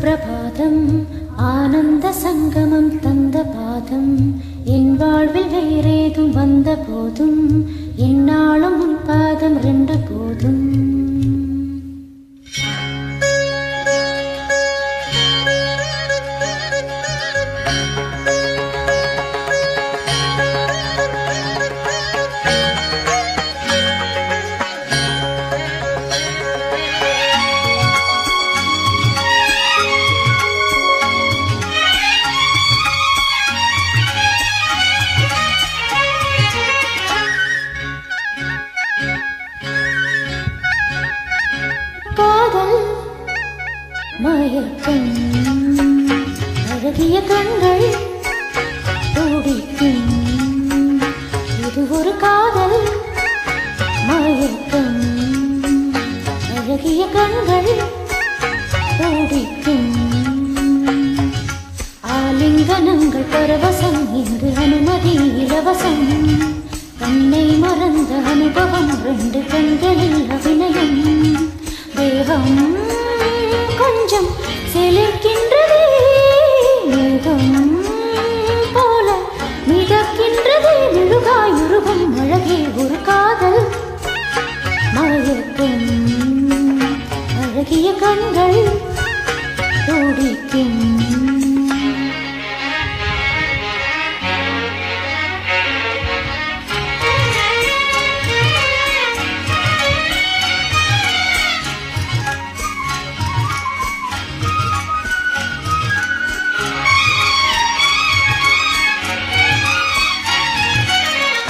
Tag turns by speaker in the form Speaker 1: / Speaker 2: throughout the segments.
Speaker 1: சுப்பிரபாதம் ஆனந்த சங்கமம் தந்த பாதம். என் வாழ்வில் வேறேதும் வந்த போதும் என்னாலும் உன் பாதம் ரெண்டு போதும். thank you மயக்கம். அழகிய கண்கள் துடிக்கும் இது ஒரு காதல் மயக்கம். அழகிய கண்கள் துடிக்கும் ஆலிங்கனங்கள் பரவசம் இங்கு அனுமதி இலவசம். தன்னை மறந்த அனுபவம் ரெண்டு கண்களில் அபிநயம். தேகம் கொஞ்சம் செழிக்கின்றதே. மேகம் போல மிதக்கின்றது. மெழுகாயுருகும் அழகே ஒரு காதல். மயக்கம் அழகிய கண்கள்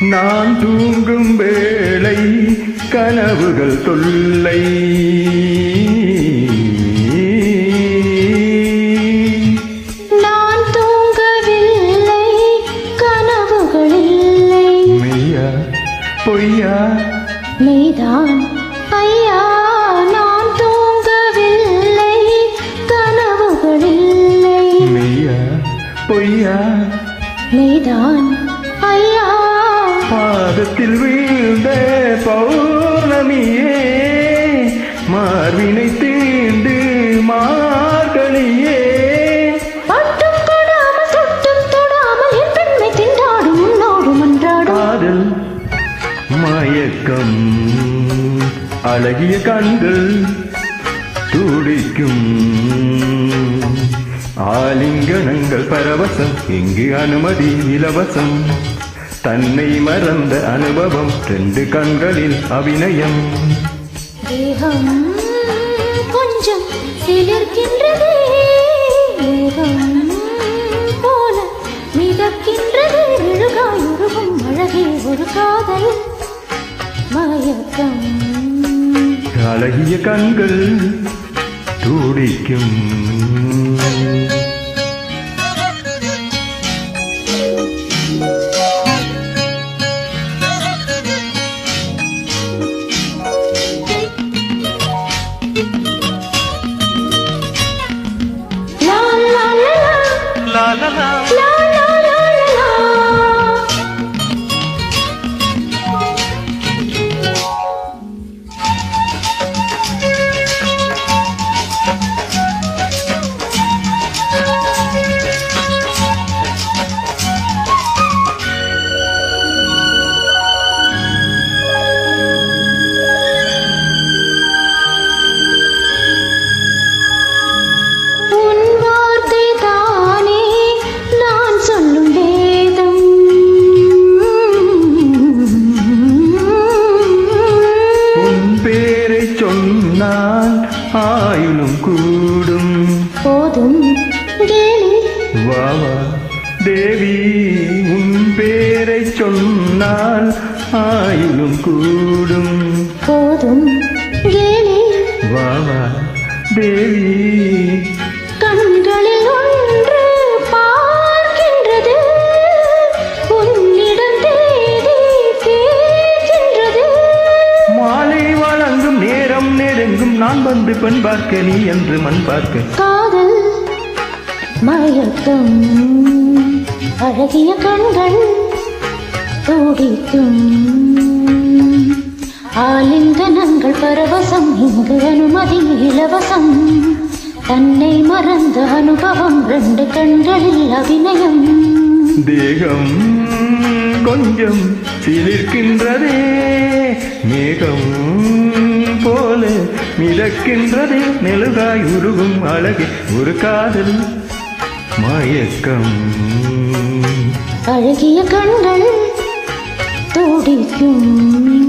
Speaker 2: நான் தூங்கும் வேளை கனவுகள் தொல்லை.
Speaker 1: நான் தூங்கவில்லை கனவுகள் இல்லை.
Speaker 2: மெய்யா பொய்யா?
Speaker 1: மெய்தான் ஐயா நான் தூங்கவில்லை கனவுகள் இல்லை.
Speaker 2: மெய்யா பொய்யா?
Speaker 1: மெய்தான் பெண்மை திண்டாடும் உன்னோடு மன்றாடும்.
Speaker 2: காதல் மயக்கம் அழகிய கண்கள் துடிக்கும். ஆலிங்கனங்கள் பரவசம் இங்கு அனுமதி இலவசம். தன்னை மறந்த அனுபவம் ரெண்டு கண்களில் அபிநயம்.
Speaker 1: தேகம் கொஞ்சம் சிலிர்க்கின்றதே. போல மிதக்கின்றதே. அழகே ஒரு காதல். மயக்கம்.
Speaker 2: அழகிய கண்கள் துடிக்கும். சொன்னால் ஆயுளும் கூடும்.
Speaker 1: போதும். கேளு
Speaker 2: வாவா தேவி உன் பேரை சொன்னால் ஆயுளும் கூடும்.
Speaker 1: போதும்.
Speaker 2: வாவா தேவி பார்க்க நீ என்று மண் பார்க்க.
Speaker 1: காதல் மயக்கம் அழகிய கண்கள் துடிக்கும். ஆலிங்கனங்கள் பரவசம் இங்கு அனுமதி இலவசம். தன்னை மறந்த அனுபவம் ரெண்டு கண்களில் அபிநயம்.
Speaker 2: தேகம் கொஞ்சம் சிலிர்க்கின்றதே மேகம் போல மிதக்கின்றதே மெழுகாய் உருகும் அழகே. ஒரு காதல் மயக்கம்.
Speaker 1: அழகிய கண்கள் துடிக்கும்